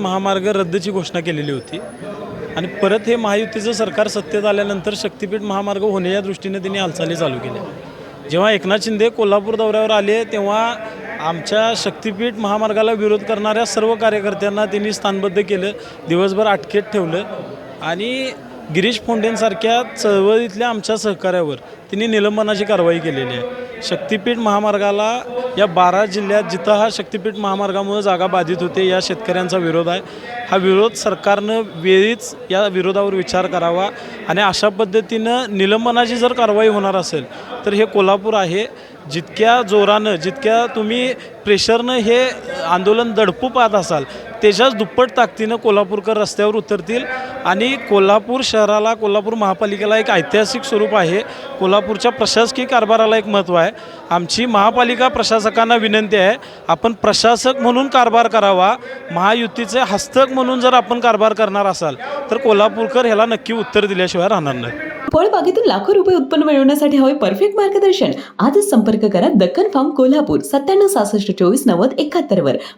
महामार्ग रद्दची घोषणा केलेली होती. आणि परत हे महायुतीचं सरकार सत्तेत आल्यानंतर शक्तीपीठ महामार्ग होण्याच्या दृष्टीने त्यांनी हालचाली चालू केल्या. जेव्हा एकनाथ शिंदे कोल्हापूर दौऱ्यावर आले तेव्हा आमच्या शक्तीपीठ महामार्गाला विरोध करणाऱ्या सर्व कार्यकर्त्यांना त्यांनी स्थानबद्ध केलं दिवसभर अटकेत ठेवलं. आणि गिरीश फोंडेंसारख्या चळवळीतल्या आमच्या सहकार्यावर त्यांनी निलंबनाची कारवाई केलेली आहे. शक्तीपीठ महामार्गाला या बारा जिल्ह्यात जिथं हा शक्तीपीठ महामार्गामुळे जागा बाधित होते या शेतकऱ्यांचा विरोध आहे. हा विरोध सरकारनं वेळीच या विरोधावर विचार करावा आणि अशा पद्धतीनं निलंबनाची जर कारवाई होणार असेल तर हे कोल्हापूर आहे. जितक्या जोरानं जितक्या तुम्ही प्रेशरनं हे आंदोलन दडपू पाहत असाल त्याच्याच दुप्पट ताकदीनं कोल्हापूरकर रस्त्यावर उतरतील. आणि कोल्हापूर शहराला कोल्हापूर महापालिकेला एक ऐतिहासिक स्वरूप आहे. कोल्हापूरच्या प्रशासकीय कारभाराला एक महत्त्व आहे. आमची महापालिका प्रशासकांना विनंती आहे आपण प्रशासक म्हणून कारभार करावा. महायुतीचे हस्तक म्हणून जर आपण कारभार करणार असाल तर कोल्हापूरकर ह्याला नक्की उत्तर दिल्याशिवाय राहणार नाही फळबागेतून लाखो रुपये उत्पन्न मिळवण्यासाठी हवे परफेक्ट मार्गदर्शन. आजच संपर्क करा दक्कन फार्म कोल्हापूर सत्त्याण्णव सहासष्ट चोवीस नव्वद एकाहत्तर वर